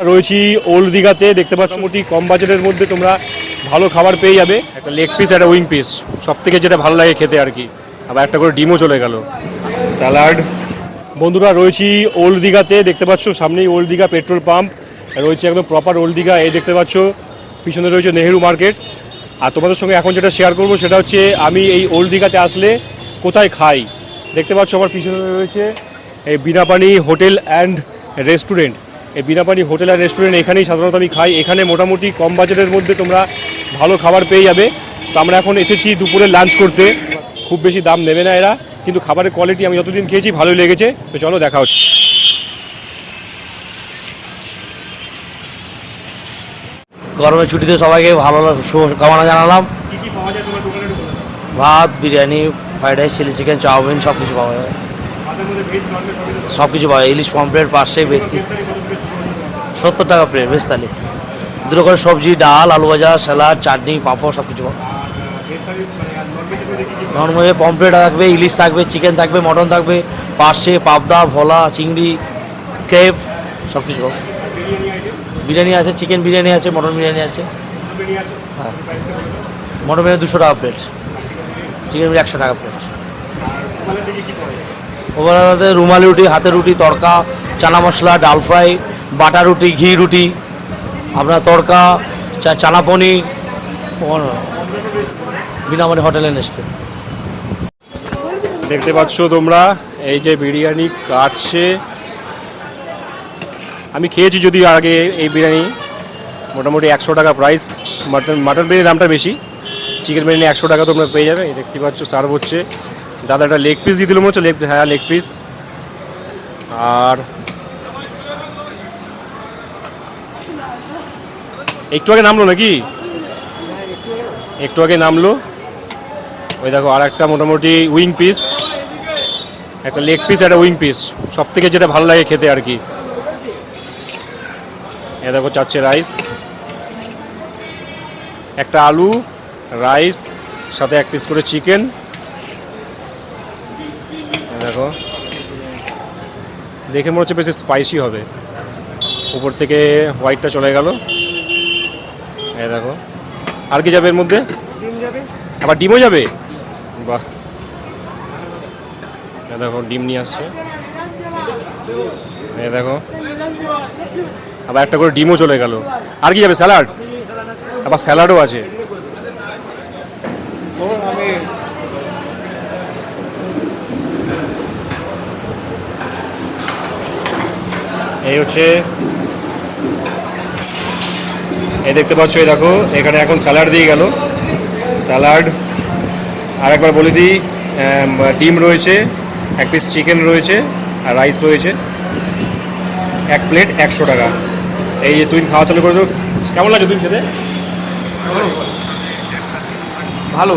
রয়েছি ওল্ড দীঘাতে দেখতে পাচ্ছ মোটি কম বাজেটের মধ্যে তোমরা ভালো খাবার পেয়ে যাবে। একটা লেগ পিস একটা উইং পিস সব থেকে যেটা ভালো লাগে খেতে আর কি। আবার একটা করে ডিমও চলে গেল। স্যালাড বন্ধুরা রয়েছি ওল্ড দীঘাতে দেখতে পাচ্ছ সামনেই ওল্ড দীঘা পেট্রোল পাম্প রয়েছে একদম প্রপার ওল্ড দীঘা এই দেখতে পাচ্ছ পিছনে রয়েছে নেহেরু মার্কেট। আর তোমাদের সঙ্গে এখন যেটা শেয়ার করব সেটা হচ্ছে আমি এই ওল্ড দীঘাতে আসলে কোথায় খাই। দেখতে পাচ্ছ আমার পিছনে রয়েছে এই বিনাপানি হোটেল অ্যান্ড রেস্টুরেন্ট। এই বিনাপানি হোটেল আর রেস্টুরেন্ট এখানেই সাধারণত আমি খাই। এখানে মোটামুটি কম বাজেটের মধ্যে তোমরা ভালো খাবার পেয়ে যাবে। তো আমরা এখন এসেছি দুপুরে লাঞ্চ করতে। খুব বেশি দাম নেবে না এরা কিন্তু খাবারের কোয়ালিটি আমি যতদিন খেয়েছি ভালোই লেগেছে। তো চলো দেখা হচ্ছে। গরমের ছুটিতে সবাইকে ভালো শুভকামনা জানালাম। ভাত biryani fried rice chilli chicken chowmein সব কিছু পাওয়া সবই সব কিছু পাওয়া যায়। ইলিশ পমপ্লেট পাশে ভেটকি সত্তর টাকা প্লেট ভেজ দুটো করে সবজি, ডাল, আলু ভাজা, স্যালাড, চাটনি, পাঁপড় সব কিছু নর্মালি পমপ্লেট থাকবে, ইলিশ থাকবে, চিকেন থাকবে, মটন থাকবে, পার্শে, পাবদা, ভোলা, চিংড়ি, ক্রেপ সব কিছু বিরিয়ানি আছে, চিকেন বিরিয়ানি আছে, মটন বিরিয়ানি আছে। হ্যাঁ। মটন বিরিয়ানি দুশো টাকা প্লেট। চিকেন বিরিয়ানি একশো টাকা প্লেট। ওভারঅল রুমালি রুটি, হাতের রুটি, তড়কা, চানা মশলা, ডাল ফ্রাই বাটার রুটি, ঘি রুটি আপনার তড়কা, চা- চানা পনির বিনামানি হোটেলের রেস্টুরেন্ট দেখতে পাচ্ছ তোমরা, এই যে বিরিয়ানি কাটছে। আমি খেয়েছি যদি আগে এই বিরিয়ানি, মোটামুটি একশো টাকা প্রাইস মাটন মাটন বিরিয়ানির দামটা বেশি। চিকেন বিরিয়ানি একশো টাকা তোমরা পেয়ে যাবে। দেখতে পাচ্ছ সার্ভ হচ্ছে। দাদা একটা লেগ পিস দিয়ে দিল মনে হচ্ছে লেগ হ্যাঁ লেগ পিস আর একটু আগে নামলো নাকি? একটু আগে নামলো। ওই দেখো আর একটা মোটামুটি উইং পিস একটা লেগ পিস একটা উইং পিস সব থেকে যেটা ভালো লাগে খেতে আর কি। এ দেখো, চাচ্ছে রাইস একটা আলু রাইস সাথে এক পিস করে চিকেন দেখো। দেখে মনে হচ্ছে বেশি স্পাইসি হবে। উপর থেকে হোয়াইটটা চলে গেল। এ দেখো। আর কি যাবে এর মধ্যে? আবার ডিমও যাবে? বাহ। এ দেখো ডিম নিয়ে আসছে। এ দেখো। আবার একটা করে ডিমও চলে গেল। আর কি যাবে? স্যালাড? আবার স্যালাডও আছে। এই হচ্ছে এই দেখতে পাচ্ছ, এই দেখো, এখানে এখন স্যালাড দিয়ে গেল। স্যালাড আর একবার বলে দিই ডিম রয়েছে, এক পিস চিকেন রয়েছে, আর রাইস রয়েছে। এক প্লেট একশো টাকা। এই যে তুই খাওয়া চালু করে দেবো কেমন লাগছে তুই খেতে? ভালো।